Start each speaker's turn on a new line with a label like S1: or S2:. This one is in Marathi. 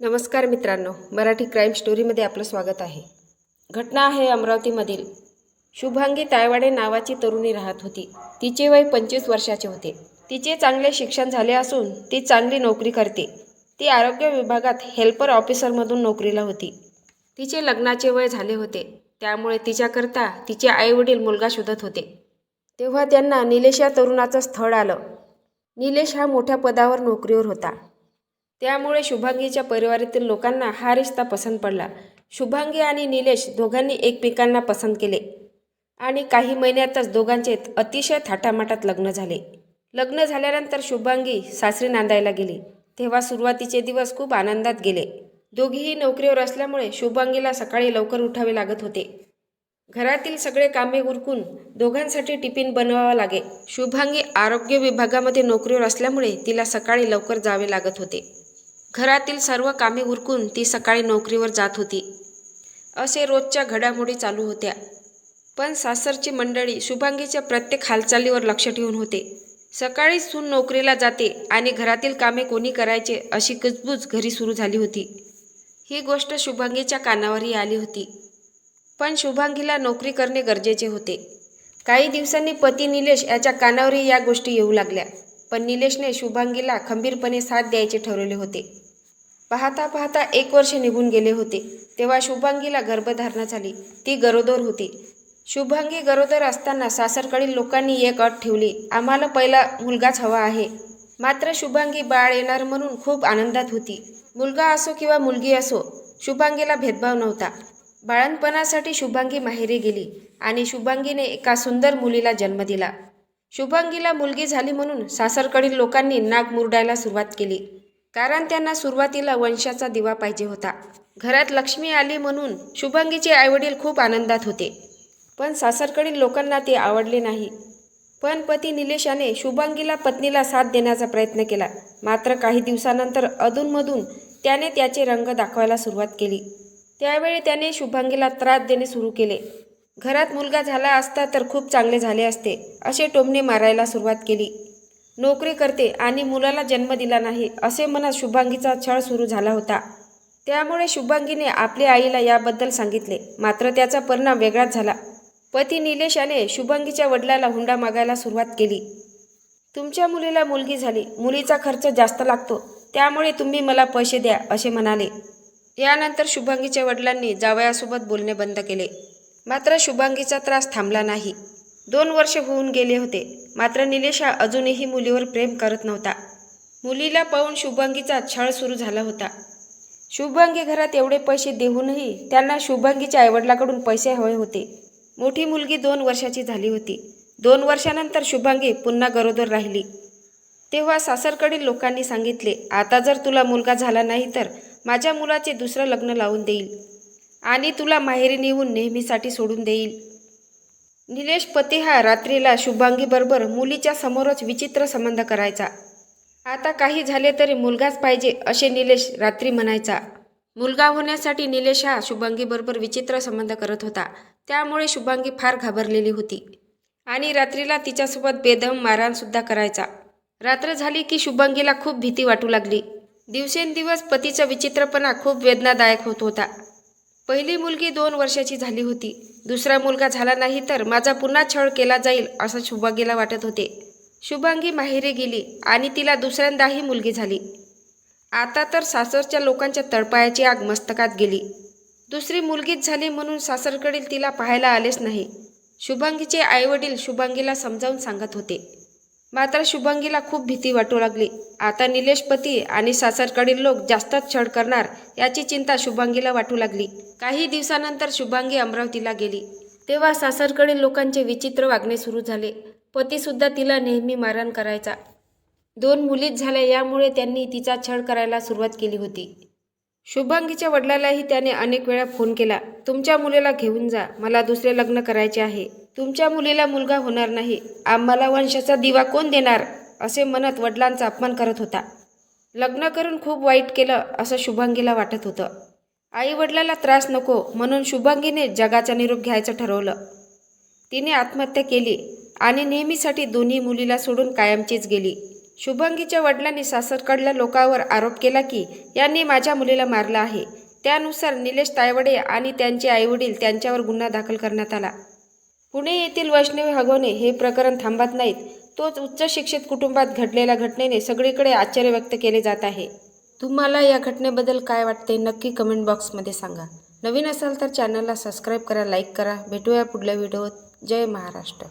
S1: नमस्कार मित्रांनो मराठी क्राईम स्टोरीमध्ये आपलं स्वागत आहे. घटना आहे अमरावतीमधील. शुभांगी तायवाडे नावाची तरुणी राहत होती. तिचे वय पंचवीस वर्षाचे होते. तिचे चांगले शिक्षण झाले असून ती चांगली नोकरी करते. ती आरोग्य विभागात हेल्पर ऑफिसरमधून नोकरीला होती. तिचे लग्नाचे वय झाले होते. त्यामुळे तिच्याकरता तिचे आईवडील मुलगा शोधत होते. तेव्हा त्यांना निलेश या तरुणाचं स्थळ आलं. निलेश हा मोठ्या पदावर नोकरीवर होता. त्यामुळे शुभांगीच्या परिवारातील लोकांना हा रिश्ता पसंत पडला. शुभांगी आणि निलेश दोघांनी एकमेकांना पसंत केले आणि काही महिन्यातच दोघांचे अतिशय थाटामाटात लग्न झाले. लग्न झाल्यानंतर शुभांगी सासरी नांदायला गेली. तेव्हा सुरुवातीचे दिवस खूप आनंदात गेले. दोघीही नोकरीवर असल्यामुळे शुभांगीला सकाळी लवकर उठावे लागत होते. घरातील सगळे कामे उरकून दोघांसाठी टिफिन बनवावा लागे. शुभांगी आरोग्य विभागामध्ये नोकरीवर असल्यामुळे तिला सकाळी लवकर जावे लागत होते. घरातील सर्व कामे उरकून ती सकाळी नोकरीवर जात होती. असे रोजच्या घडामोडी चालू होत्या. पण सासरची मंडळी शुभांगीच्या प्रत्येक हालचालीवर लक्ष ठेवून होते. सकाळी सून नोकरीला जाते आणि घरातील कामे कोणी करायचे अशी कुजबूज घरी सुरू झाली होती. ही गोष्ट शुभांगीच्या कानावरही आली होती. पण शुभांगीला नोकरी करणे गरजेचे होते. काही दिवसांनी पती निलेश याच्या कानावरही या गोष्टी येऊ लागल्या. पण निलेशने शुभांगीला खंबीरपणे साथ द्यायचे ठरवले होते. पाहता पाहता एक वर्ष निघून गेले होते. तेव्हा शुभांगीला गर्भधारणा झाली. ती गरोदर होती. शुभांगी गरोदर असताना सासरकडील लोकांनी एक अट ठेवली. आम्हाला पहिला मुलगाच हवा आहे. मात्र शुभांगी बाळ येणार म्हणून खूप आनंदात होती. मुलगा असो किंवा मुलगी असो शुभांगीला भेदभाव नव्हता. बाळणपणासाठी शुभांगी माहेरी गेली आणि शुभांगीने एका सुंदर मुलीला जन्म दिला. शुभांगीला मुलगी झाली म्हणून सासरकडील लोकांनी नाग मुरडायला सुरुवात केली. कारण त्यांना सुरुवातीला वंशाचा दिवा पाहिजे होता. घरात लक्ष्मी आली म्हणून शुभांगीचे आईवडील खूप आनंदात होते. पण सासरकडील लोकांना ते आवडले नाही. पण पती निलेशाने शुभांगीला पत्नीला साथ देण्याचा प्रयत्न केला. मात्र काही दिवसानंतर अधूनमधून त्याने त्याचे रंग दाखवायला सुरुवात केली. त्यावेळी त्याने शुभांगीला त्रास देणे सुरू केले. घरात मुलगा झाला असता तर खूप चांगले झाले असते असे टोमने मारायला सुरुवात केली. नोकरी करते आणि मुलाला जन्म दिला नाही असे मनात शुभांगीचा छळ सुरू झाला होता. त्यामुळे शुभांगीने आपल्या आईला याबद्दल सांगितले मात्र त्याचा परिणाम वेगळाच झाला. पती निलेश याने शुभांगीच्या वडिलाला हुंडा मागायला सुरुवात केली. तुमच्या मुलीला मुलगी झाली मुलीचा खर्च जास्त लागतो त्यामुळे तुम्ही मला पैसे द्या असे म्हणाले. यानंतर शुभांगीच्या वडिलांनी जावयासोबत बोलणे बंद केले. मात्र शुभांगीचा त्रास थांबला नाही. दोन वर्ष होऊन गेले होते. मात्र निलेश हा अजूनही मुलीवर प्रेम करत नव्हता. मुलीला पाहून शुभांगीचा छळ सुरू झाला होता. शुभांगी घरात एवढे पैसे देऊनही त्यांना शुभांगीच्या आईवडिलाकडून पैसे हवे होते. मोठी मुलगी दोन वर्षाची झाली होती. दोन वर्षानंतर शुभांगी पुन्हा गरोदर राहिली. तेव्हा सासरकडील लोकांनी सांगितले आता जर तुला मुलगा झाला नाही तर माझ्या मुलाचे दुसरं लग्न लावून देईल. आणि तुला माहेरी नेऊन नेहमीसाठी सोडून देईल. निलेश पती हा रात्रीला शुभांगीबरोबर मुलीच्या समोरच विचित्र संबंध करायचा. आता काही झाले तरी मुलगाच पाहिजे असे निलेश रात्री म्हणायचा. मुलगा होण्यासाठी निलेश हा शुभांगीबरोबर विचित्र संबंध करत होता. त्यामुळे शुभांगी फार घाबरलेली होती. आणि रात्रीला तिच्यासोबत बेदम मारहाणसुद्धा करायचा. रात्र झाली की शुभांगीला खूप भीती वाटू लागली. दिवसेंदिवस पतीचा विचित्रपणा खूप वेदनादायक होत होता. पहिली मुलगी दोन वर्षाची झाली होती. दुसरा मुलगा झाला नाही तर माझा पुन्हा छळ केला जाईल असं शुभांगीला वाटत होते. शुभांगी माहेरी गेली आणि तिला दुसऱ्यांदाही मुलगी झाली. आता तर सासरच्या लोकांच्या तळपायाची आग मस्तकात गेली. दुसरी मुलगीच झाली म्हणून सासरकडील तिला पाहायला आलेच नाही. शुभांगीचे आईवडील शुभांगीला समजावून सांगत होते. मात्र शुभांगीला खूप भीती वाटू लागली. आता निलेश पती आणि सासरकडील लोक जास्तच छळ करणार याची चिंता शुभांगीला वाटू लागली. काही दिवसानंतर शुभांगी अमरावतीला गेली. तेव्हा सासरकडील लोकांचे विचित्र वागणे सुरू झाले. पतीसुद्धा तिला नेहमी मारहाण करायचा. दोन मुलीच झाल्या यामुळे त्यांनी तिचा छळ करायला सुरुवात केली होती. शुभांगीच्या वडिलालाही त्याने अनेक वेळा फोन केला. तुमच्या मुलीला घेऊन जा. मला दुसरे लग्न करायचे आहे. तुमच्या मुलीला मुलगा होणार नाही. आम्हाला वंशाचा दिवा कोण देणार? असे म्हणत वडिलांचा अपमान करत होता. लग्न करून खूप वाईट केलं असं शुभांगीला वाटत होतं. आई वडिलाला त्रास नको म्हणून शुभांगीने जगाचा निरोप घ्यायचं ठरवलं. तिने आत्महत्या केली आणि नेहमीसाठी दोन्ही मुलीला सोडून कायमचीच गेली. शुभांगीच्या वडिलांनी सासरकडल्या लोकांवर आरोप केला की यांनी माझ्या मुलीला मारलं आहे. त्यानुसार निलेश तायवडे आणि त्यांचे आईवडील त्यांच्यावर गुन्हा दाखल करण्यात आला. पुणे येथील वैष्णवी हगवणे हे प्रकरण थांबत नाहीत. तोच उच्च शिक्षित कुटुंबात घडलेल्या घटनेने सगळीकडे आश्चर्य व्यक्त केले जात आहे. तुम्हाला या घटनेबद्दल काय वाटते नक्की कमेंट बॉक्समध्ये सांगा. नवीन असाल तर चॅनलला सबस्क्राईब करा लाईक करा. भेटूया पुढल्या व्हिडिओत. जय महाराष्ट्र.